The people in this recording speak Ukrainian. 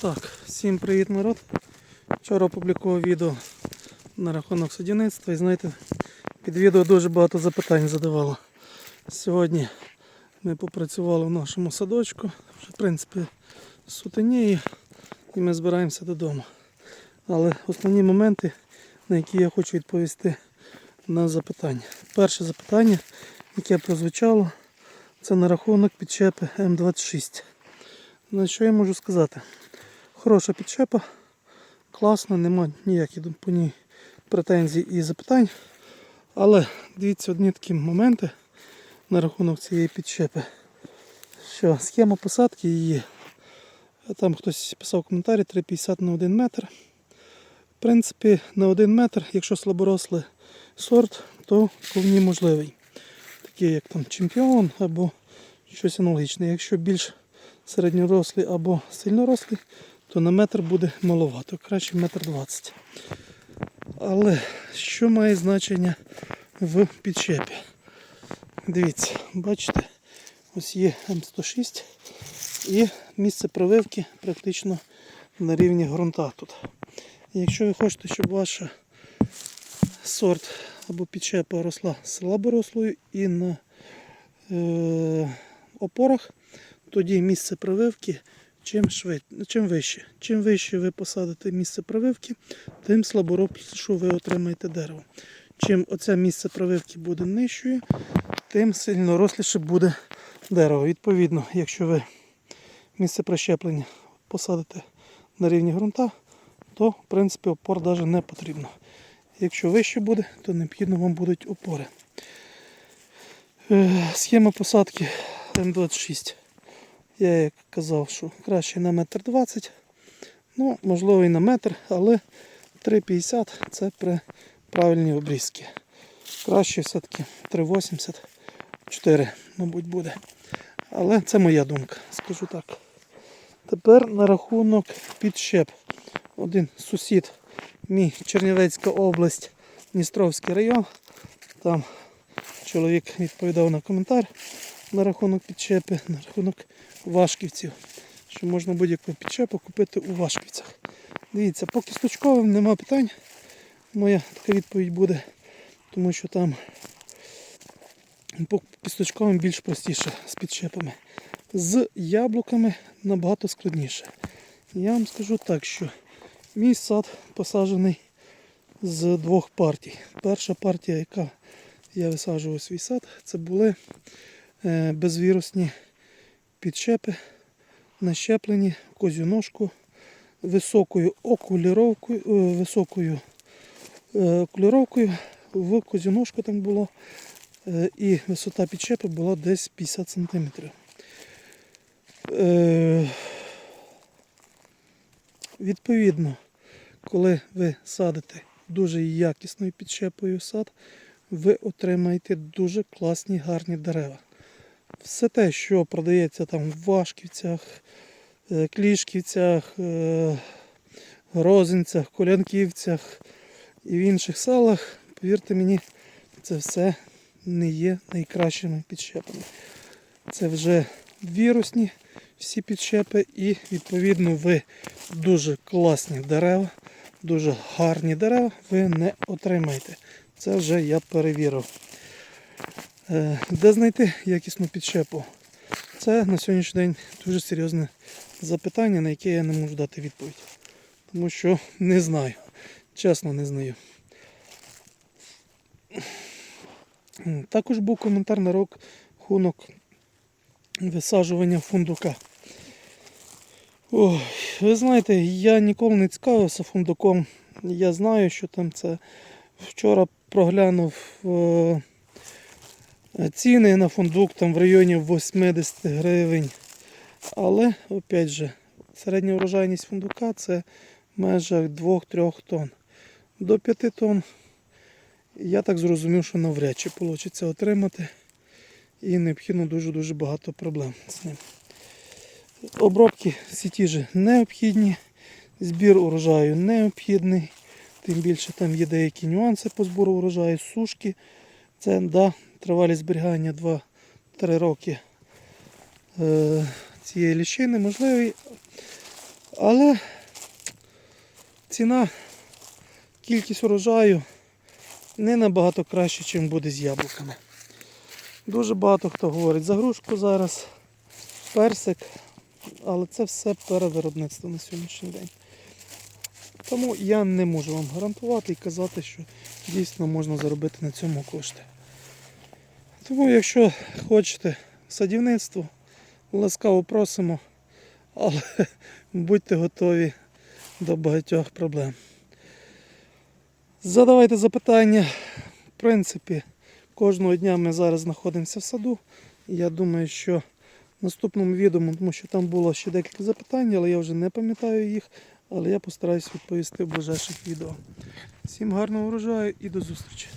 Так, всім привіт, народ. Вчора опублікував відео на рахунок садівництва і знаєте, під відео дуже багато запитань задавало. Сьогодні ми попрацювали в нашому садочку, вже в принципі сутеніє і ми збираємося додому. Але основні моменти, на які я хочу відповісти на запитання. Перше запитання, яке прозвучало, це на рахунок підчепи М26. На що я можу сказати? Хороша підчепа, класна, нема ніяких по ній претензій і запитань. Але дивіться одні такі моменти на рахунок цієї підчепи. Що схема посадки її. Там хтось писав коментарі 3,50 на 1 метр. В принципі, на 1 метр, якщо слаборослий сорт, то вполне можливий. Такий як там чемпіон або щось аналогічне. Якщо більш середньорослий або сильнорослий, то на метр буде маловато, краще метр двадцять. Але що має значення в підчепі? Дивіться, бачите, ось є М106 і місце прививки практично на рівні ґрунта тут. Якщо ви хочете, щоб ваш сорт або підчепа росла слаборослою і на е, опорах, тоді місце прививки чим, швид... чим вище. Чим вище ви посадите місце прививки, тим слаборосліше ви отримаєте дерево. Чим оце місце прививки буде нижчою, тим сильно росліше буде дерево. Відповідно, якщо ви місце прищеплення посадите на рівні ґрунта, то в принципі опор навіть не потрібно. Якщо вище буде, то необхідно вам будуть опори. Е, Схема посадки М26. Я як казав, що краще на метр двадцять, ну, можливо і на метр, але 3,50 це при правильній обрізці. Краще все-таки 3,80, 4, мабуть, буде. Але це моя думка, скажу так. Тепер на рахунок підщеп. Один сусід, мій Чернівецька область, Дністровський район. Там чоловік відповідав на коментар на рахунок підчепи, на рахунок Вашківців. Що можна будь-яку підчепу купити у Вашківцях. Дивіться, по кісточковим нема питань. Моя така відповідь буде, тому що там по кісточковим більш простіше з підчепами. З яблуками набагато складніше. Я вам скажу так, що мій сад посаджений з двох партій. Перша партія, яка я висаджував свій сад, це були безвірусні підщепи, нащеплені козю ножку високою окуліровкою, е, високою е, окуліровкою в козю ножку там було. е, І висота підщепи була десь 50 см. Е, Відповідно, коли ви садите дуже якісною підщепою сад, ви отримаєте дуже класні гарні дерева. Все те, що продається там в Вашківцях, е, Клішківцях, е, Розинцях, Колянківцях і в інших селах, повірте мені, це все не є найкращими підщепами. Це вже вірусні всі підщепи і відповідно ви дуже класні дерева, дуже гарні дерева ви не отримаєте. Це вже я перевірив. Е, Де знайти якісну підщепу? Це на сьогоднішній день дуже серйозне запитання, на яке я не можу дати відповідь. Тому що не знаю. Чесно, не знаю. Також був коментар на рахунок висаджування фундука. Ой, ви знаєте, я ніколи не цікавився фундуком. Я знаю, що там це. Вчора проглянув е, ціни на фундук там в районі 80 гривень. Але, опять же, середня урожайність фундука це в межах 2-3 тонн. До 5 тонн я так зрозумів, що навряд чи вийде отримати. І необхідно дуже-дуже багато проблем з ним. Обробки всі ті ж необхідні, збір урожаю необхідний. Тим більше там є деякі нюанси по збору урожаю, сушки. Це да, тривалість зберігання 2-3 роки е, цієї лічини можливий. Але ціна, кількість урожаю не набагато краще, ніж буде з яблуками. Дуже багато хто говорить за грушку зараз, персик, але це все перевиробництво на сьогоднішній день. Тому я не можу вам гарантувати і казати, що дійсно можна заробити на цьому кошти. Тому, якщо хочете садівництво, ласкаво просимо, але будьте готові до багатьох проблем. Задавайте запитання. В принципі, кожного дня ми зараз знаходимося в саду. Я думаю, що в наступному відео, тому що там було ще декілька запитань, але я вже не пам'ятаю їх. Але я постараюсь відповісти в ближайших відео. Всім гарного врожаю і до зустрічі!